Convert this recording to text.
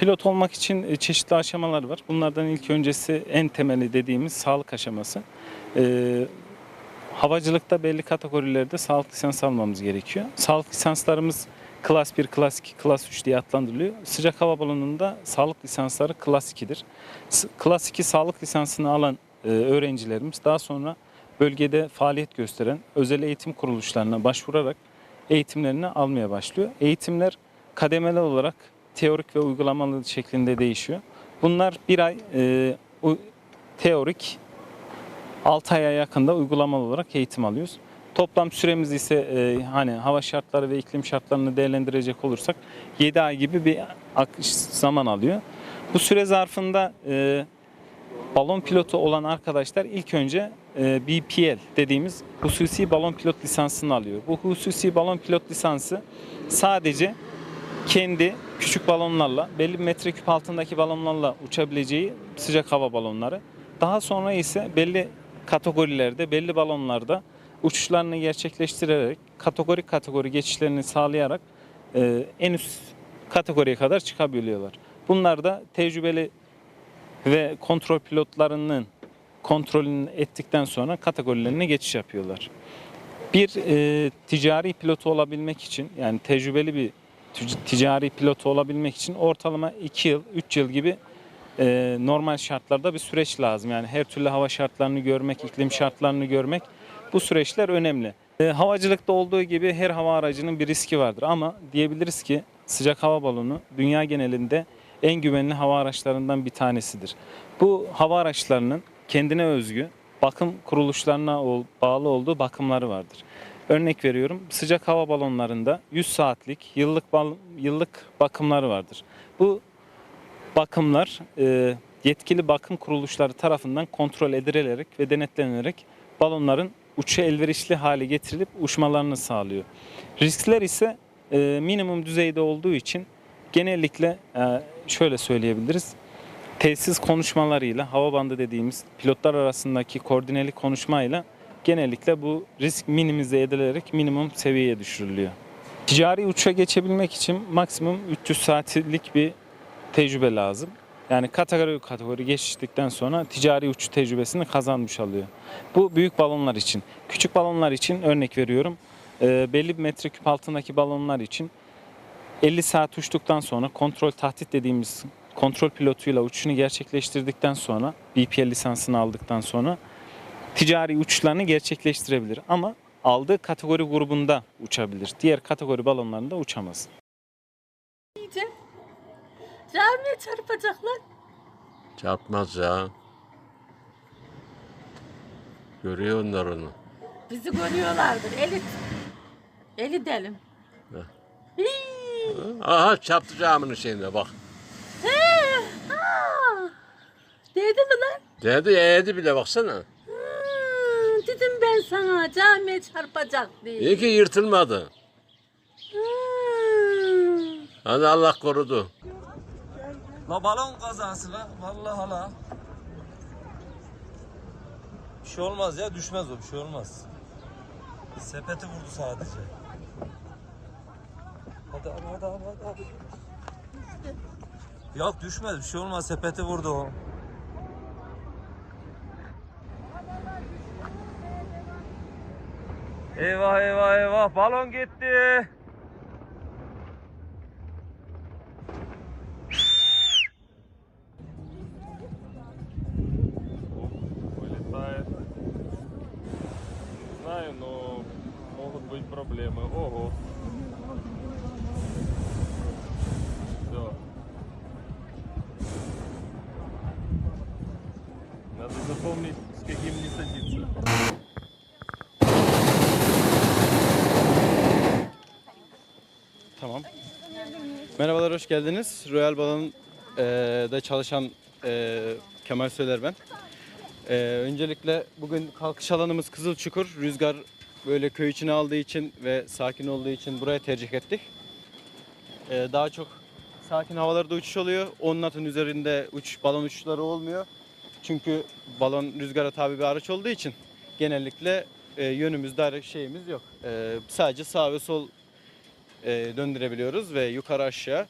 Pilot olmak için e, çeşitli aşamalar var. Bunlardan ilk öncesi en temeli dediğimiz sağlık aşaması. Ee, havacılıkta belli kategorilerde sağlık lisansı almamız gerekiyor. Sağlık lisanslarımız Klas 1, Klas 2, Klas 3 diye adlandırılıyor. Sıcak hava balonunda sağlık lisansları Klas 2'dir. S- Klas 2 sağlık lisansını alan e, öğrencilerimiz daha sonra bölgede faaliyet gösteren özel eğitim kuruluşlarına başvurarak eğitimlerini almaya başlıyor. Eğitimler kademeli olarak teorik ve uygulamalı şeklinde değişiyor. Bunlar bir ay e, u- teorik, 6 aya yakında uygulamalı olarak eğitim alıyoruz. Toplam süremiz ise e, hani hava şartları ve iklim şartlarını değerlendirecek olursak 7 ay gibi bir zaman alıyor. Bu süre zarfında e, balon pilotu olan arkadaşlar ilk önce e, BPL dediğimiz hususi balon pilot lisansını alıyor. Bu hususi balon pilot lisansı sadece kendi küçük balonlarla, belli bir metreküp altındaki balonlarla uçabileceği sıcak hava balonları. Daha sonra ise belli kategorilerde, belli balonlarda uçuşlarını gerçekleştirerek, kategori kategori geçişlerini sağlayarak e, en üst kategoriye kadar çıkabiliyorlar. Bunlar da tecrübeli ve kontrol pilotlarının kontrolünü ettikten sonra kategorilerine geçiş yapıyorlar. Bir e, ticari pilotu olabilmek için yani tecrübeli bir ticari pilotu olabilmek için ortalama 2 yıl, 3 yıl gibi e, normal şartlarda bir süreç lazım. Yani her türlü hava şartlarını görmek, iklim şartlarını görmek bu süreçler önemli. E, havacılıkta olduğu gibi her hava aracının bir riski vardır ama diyebiliriz ki sıcak hava balonu dünya genelinde en güvenli hava araçlarından bir tanesidir. Bu hava araçlarının kendine özgü bakım kuruluşlarına bağlı olduğu bakımları vardır. Örnek veriyorum sıcak hava balonlarında 100 saatlik yıllık bal- yıllık bakımları vardır. Bu bakımlar e, yetkili bakım kuruluşları tarafından kontrol edilerek ve denetlenerek balonların uçuşa elverişli hale getirilip uçmalarını sağlıyor. Riskler ise e, minimum düzeyde olduğu için genellikle e, şöyle söyleyebiliriz. Tesis konuşmalarıyla hava bandı dediğimiz pilotlar arasındaki koordineli konuşmayla genellikle bu risk minimize edilerek minimum seviyeye düşürülüyor. Ticari uçuşa geçebilmek için maksimum 300 saatlik bir tecrübe lazım. Yani kategori kategori geçtikten sonra ticari uçuş tecrübesini kazanmış oluyor. Bu büyük balonlar için. Küçük balonlar için örnek veriyorum. e, belli bir metreküp altındaki balonlar için 50 saat uçtuktan sonra kontrol tahdit dediğimiz kontrol pilotuyla uçuşunu gerçekleştirdikten sonra BPL lisansını aldıktan sonra ticari uçuşlarını gerçekleştirebilir. Ama aldığı kategori grubunda uçabilir. Diğer kategori balonlarında uçamaz. Yiyeceğim. Camiye çarpacaklar. Çarpmaz ya. Görüyor onlar onu. Bizi görüyorlardır. Eli, eli delim. Heh. Hii. Aha çarptı caminin şeyine bak. He, ha. Dedi mi lan? Dedi eğdi bile baksana. Ben sana camiye çarpacak diye. İyi ki yırtılmadı. Hmm. Hadi Allah korudu. La balon kazası la. Vallahi la. Bir şey olmaz ya düşmez o bir şey olmaz. Sepeti vurdu sadece. Hadi hadi hadi hadi hadi. hadi. Yok düşmez bir şey olmaz sepeti vurdu o. Eyvah eyvah eyvah balon gitti. Вылетает. Знаю, но могут быть проблемы. Ого. Все. Надо запомнить, с каким не садиться. Tamam. Merhabalar, hoş geldiniz. Royal Balon'da çalışan e, Kemal Söyler ben. E, öncelikle bugün kalkış alanımız Kızılçukur. Rüzgar böyle köy içine aldığı için ve sakin olduğu için buraya tercih ettik. E, daha çok sakin havalarda uçuş oluyor. 10 knot'un üzerinde uç, balon uçuşları olmuyor. Çünkü balon rüzgara tabi bir araç olduğu için genellikle e, yönümüzde şeyimiz yok. E, sadece sağ ve sol e, döndürebiliyoruz ve yukarı aşağı